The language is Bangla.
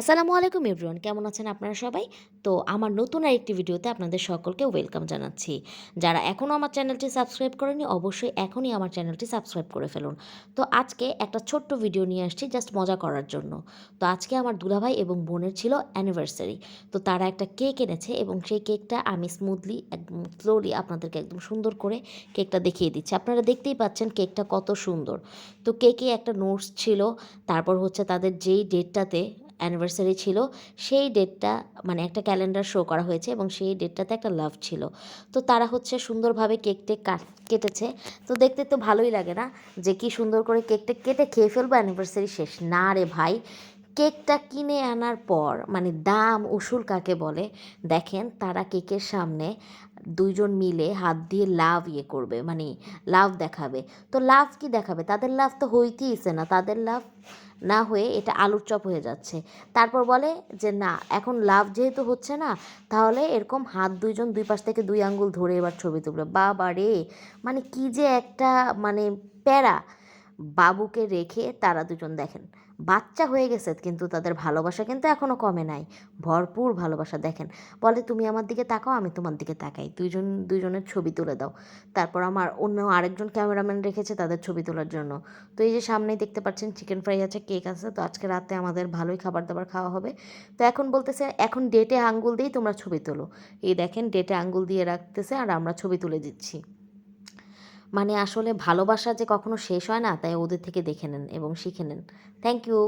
আসসালামু আলাইকুম এভরিওয়ান, কেমন আছেন আপনারা সবাই? তো আমার নতুন আরেকটি ভিডিওতে আপনাদের সকলকে ওয়েলকাম জানাচ্ছি। যারা এখনও আমার চ্যানেলটি সাবস্ক্রাইব করেনি, অবশ্যই এখনই আমার চ্যানেলটি সাবস্ক্রাইব করে ফেলুন। তো আজকে একটা ছোট্ট ভিডিও নিয়ে আসছি জাস্ট মজা করার জন্য। তো আজকে আমার দুলাভাই এবং বোনের ছিল অ্যানিভার্সারি তো তারা একটা কেক এনেছে এবং সেই কেকটা আমি স্মুথলি একদম স্লোলি আপনাদেরকে একদম সুন্দর করে কেকটা দেখিয়ে দিচ্ছি। আপনারা দেখতেই পাচ্ছেন কেকটা কত সুন্দর। তো কেকে একটা নোটস ছিল, তারপর হচ্ছে তাদের যেই ডেটটাতে অ্যানিভার্সারি ছিল, সেই ডেটটা মানে একটা ক্যালেন্ডার শো করা হয়েছে এবং সেই ডেটটাতে একটা লাভ ছিল। তো তারা হচ্ছে সুন্দরভাবে কেকটে কাট কেটেছে। তো দেখতে তো ভালোই লাগে না যে কি সুন্দর করে কেকটা কেটে খেয়ে ফেলব অ্যানিভার্সারি শেষ। না রে ভাই কেকটা কিনে আনার পর মানে দাম, উসুল কাকে বলে, দেখেন তারা কেকের সামনে দুইজন মিলে হাত দিয়ে লাভ ইয়ে করবে মানে লাভ দেখাবে। তো লাভ কি দেখাবে? তাদের লাভ তো হইতেইছে না, তাদের লাভ না হয়ে এটা আলুর চপ হয়ে যাচ্ছে। তারপর বলে যে, না, এখন লাভ যেহেতু হচ্ছে না, তাহলে এরকম হাত দুইজন দুই পাশ থেকে দুই আঙ্গুল ধরে এবার ছবি তুলবে। বাবা রে মানে কি যে একটা মানে প্যারা! বাবুকে রেখে তারা দুজন দেখেন। বাচ্চা হয়ে গেছে, কিন্তু তাদের ভালোবাসা কিন্তু এখনও কমে নাই। ভরপুর ভালোবাসা, দেখেন। বলে, তুমি আমার দিকে তাকাও, আমি তোমার দিকে তাকাই। দুইজন, দুইজনের ছবি তুলে দাও। তারপর আমার অন্য আরেকজন ক্যামেরাম্যান রেখেছে তাদের ছবি তোলার জন্য। তো এই যে সামনেই দেখতে পাচ্ছেন, চিকেন ফ্রাই আছে, কেক আছে, তো আজকে রাতে আমাদের ভালোই খাবার দাবার খাওয়া হবে। তো এখন বলতেছে, এখন ডেটে আঙ্গুল দিয়েই তোমরা ছবি তোলো। এই দেখেন, ডেটে আঙ্গুল দিয়ে রাখতেছে, আর আমরা ছবি তুলে দিচ্ছি। মানে আসলে ভালোবাসা যে কখনো শেষ হয় না, তাই ওদের থেকে দেখে নেন এবং শিখে নেন। Thank you